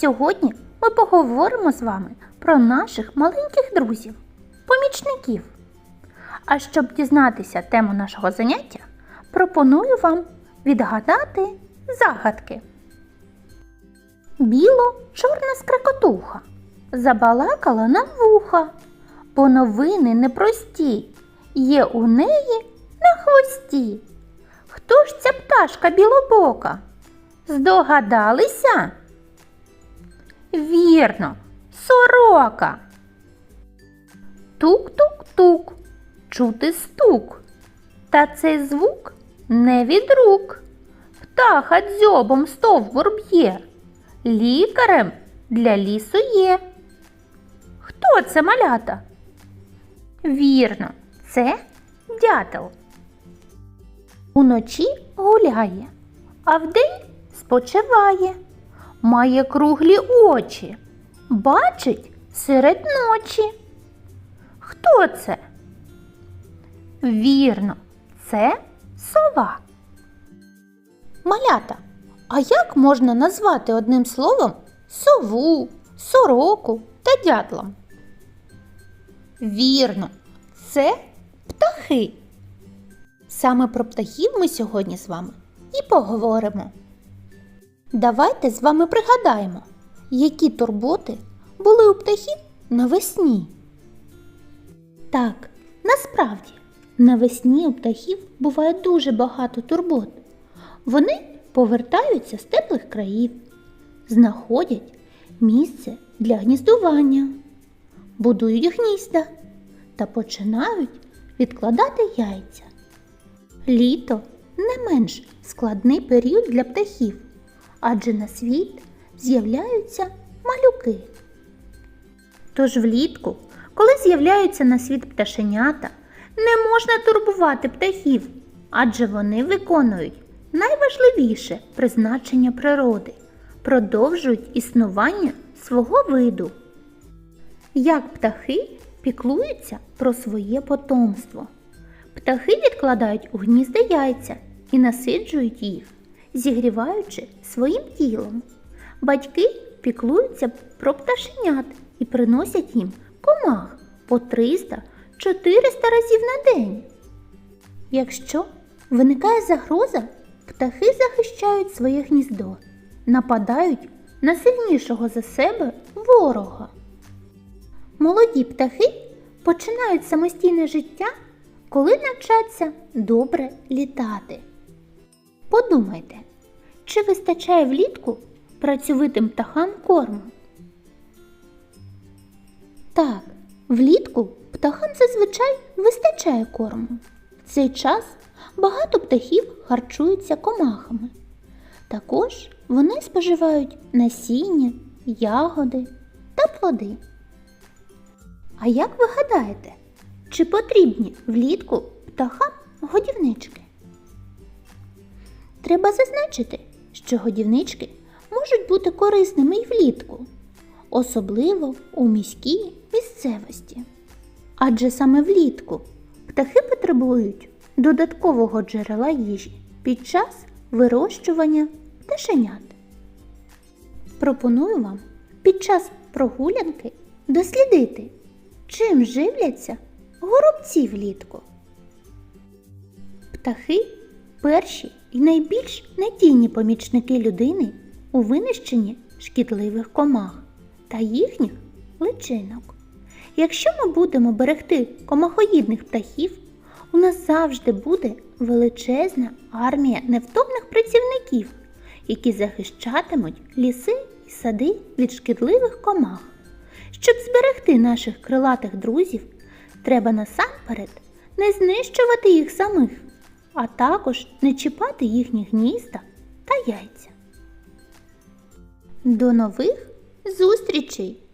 Сьогодні ми поговоримо з вами про наших маленьких друзів, помічників. А щоб дізнатися тему нашого заняття, пропоную вам відгадати загадки. Біло-чорна скрекотуха забалакала на вуха, бо новини непрості, є у неї на хвості. Хто ж ця пташка білобока? Здогадалися? Вірно, сорока. Тук-тук-тук, чути стук. Та цей звук не від рук. Птаха дзьобом стовбур б'є, лікарем для лісу є. Хто це малята? Вірно, це дятел. Уночі гуляє, а вдень спочиває, має круглі очі, бачить серед ночі. Хто це? Вірно, це сова. Малята, а як можна назвати одним словом сову, сороку та дятла? Вірно, це птахи. Саме про птахів ми сьогодні з вами і поговоримо. Давайте з вами пригадаємо, які турботи були у птахів навесні. Так, насправді, навесні у птахів буває дуже багато турбот. Вони повертаються з теплих країв, знаходять місце для гніздування, будують гнізда та починають відкладати яйця. Літо не менш складний період для птахів, адже на світ з'являються малюки. Тож влітку, коли з'являються на світ пташенята, не можна турбувати птахів, адже вони виконують найважливіше призначення природи, продовжують існування свого виду. Як птахи піклуються про своє потомство. Птахи відкладають у гнізда яйця і насиджують їх, зігріваючи своїм тілом. Батьки піклуються про пташенят і приносять їм комах по 300-400 разів на день. Якщо виникає загроза, птахи захищають своє гніздо, нападають на сильнішого за себе ворога. Молоді птахи починають самостійне життя, коли навчаться добре літати. Подумайте, чи вистачає влітку працьовитим птахам корму? Так, влітку птахам зазвичай вистачає корму. В цей час багато птахів харчуються комахами. Також вони споживають насіння, ягоди та плоди. А як ви гадаєте, чи потрібні влітку птахам годівнички? Треба зазначити, що годівнички можуть бути корисними й влітку, особливо у міській місцевості. Адже саме влітку птахи потребують додаткового джерела їжі під час вирощування пташенят. Пропоную вам під час прогулянки дослідити, чим живляться горобці влітку. Птахи перші і найбільш надійні помічники людини у винищенні шкідливих комах та їхніх личинок. Якщо ми будемо берегти комахоїдних птахів, у нас завжди буде величезна армія невтомних працівників, які захищатимуть ліси і сади від шкідливих комах. Щоб зберегти наших крилатих друзів, треба насамперед не знищувати їх самих, а також не чіпати їхні гнізда та яйця. До нових зустрічей!